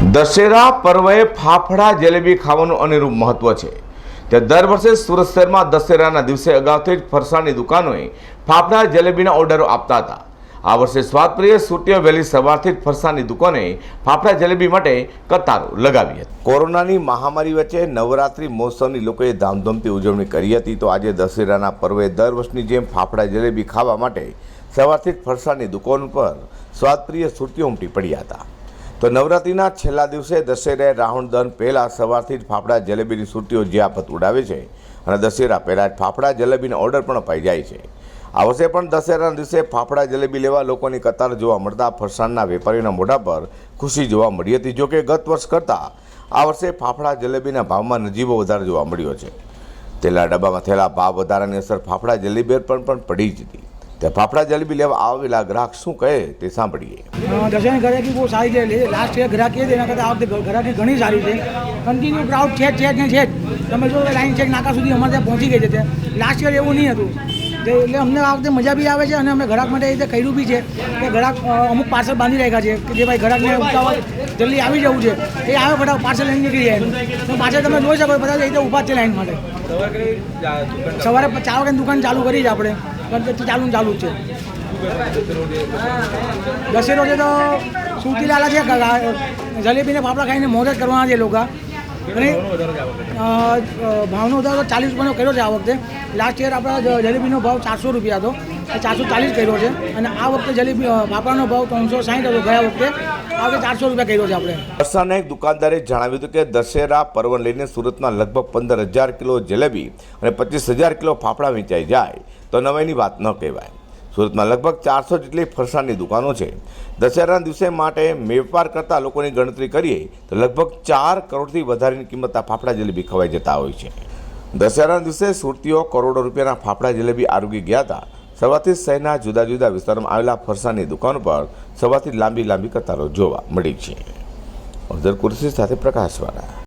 દશેરા પર્વે ફાફડા, જલેબી ખાવાનું અનેરું મહત્વ છે. તે દર વર્ષે સુરત શહેરમાં દશેરાના દિવસે અગાઉથી જ ફરસાણની દુકાનોએ ફાફડા, જલેબીના ઓર્ડરો આપતા હતા. આ વર્ષે સ્વાદપ્રિય સુટીઓ વહેલી સવારથી જ ફરસાણની દુકાને ફાફડા, જલેબી માટે કતારો લગાવી હતી. કોરોનાની મહામારી વચ્ચે નવરાત્રિ મહોત્સવની લોકોએ ધામધૂમથી ઉજવણી કરી હતી. તો આજે દશેરાના પર્વે દર વર્ષની જેમ ફાફડા, જલેબી ખાવા માટે સવારથી જ ફરસાણની દુકાન પર સ્વાદપ્રિય સુરતીઓ ઉમટી પડ્યા હતા. તો નવરાત્રિના છેલ્લા દિવસે દશેરે રાવણ દહન પહેલાં સવારથી જ ફાફડા જલેબીની સુરતીઓ જિયાફત ઉડાવે છે અને દશેરા પહેલાં જ ફાફડા જલેબીનો ઓર્ડર પણ અપાઈ જાય છે. આ વર્ષે પણ દશેરાના દિવસે ફાફડા જલેબી લેવા લોકોની કતાર જોવા મળતા ફરસાણના વેપારીઓના મોઢા પર ખુશી જોવા મળી હતી. જોકે ગત વર્ષ કરતાં આ વર્ષે ફાફડા જલેબીના ભાવમાં નજીવો વધારો જોવા મળ્યો છે. તેલા ડબ્બામાં થયેલા ભાવ વધારાની અસર ફાફડા જલેબી પર પણ પડી જ હતી. તે ફાફડા જલેબી લેવા આવેલા ગ્રાહક શું કહે તે સાંભળીએ. દર્શન ગ્રાહકી બહુ સારી છે લાસ્ટ યર ગ્રાહકી હતી એના કરતાં આ વખતે ગ્રાહકી ઘણી સારી છે. કન્ટિન્યુ ક્રાઉડ છે જ છે ને છે તમે જો લાઈન ચેક નાકા સુધી અમારે ત્યાં પહોંચી ગઈ છે લાસ્ટ યર એવું નહીં હતું. એટલે અમને આ વખતે મજા બી આવે છે અને અમે ઘરાક માટે એ રીતે કર્યું બી છે કે ઘરાક અમુક પાર્સલ બાંધી રાખ્યા છે. કે જે ભાઈ ઘરાકને ઉતાવળ જલ્દી આવી જવું છે એ આવે ફટાફટ પાર્સલ લઈને નીકળી જાય તો પાછળ તમે જોઈ શકો બધા એ રીતે ઊભા છે લાઈન માટે. સવારે ચાર વાગ્યાની દુકાન ચાલુ કરી છે આપણે. પણ ચાલુ ચાલુ છે. દશેરો છે તો સુરતી લાલા છે જલેબીને ફાફડા ખાઈને મોજ જ કરવાના છે લોકો. અને ભાવનો વધારો ચાલીસ રૂપિયાનો કર્યો છે આ વખતે. લાસ્ટ યર આપણા જલેબીનો ભાવ ચારસો રૂપિયા હતો. ચારસો ચાલીસ કર્યો છે. અને આ વખતે જલેબી ફાફડાનો ભાવ ત્રણસો સાહીઠ હતો ગયા વખતે. આ વખતે ચારસો રૂપિયા કર્યો છે આપણે. વરસાદના એક દુકાનદારે જણાવ્યું હતું કે દશેરા પર્વ લઈને સુરતમાં લગભગ પંદર હજાર કિલો જલેબી અને પચીસ હજાર કિલો ફાફડા વેચાઈ જાય. તો નવાઈની વાત ન કહેવાય. સુરતમાં લગભગ ચારસો જેટલી ફરસાણની દુકાનો છે. દશેરાના દિવસે માટે વેપાર કરતા લોકોની ગણતરી કરીએ તો લગભગ ચાર કરોડથી વધારેની કિંમતના ફાફડા જલેબી ખવાઈ જતા હોય છે. દશેરાના દિવસે સુરતીઓ કરોડો રૂપિયાના ફાફડા જલેબી આરોગી ગયા હતા. સવારથી શહેરના જુદા જુદા વિસ્તારોમાં આવેલા ફરસાણની દુકાનો પર સવારથી લાંબી લાંબી કતારો જોવા મળી છે. અફઝલ કુરશી સાથે પ્રકાશવાળા.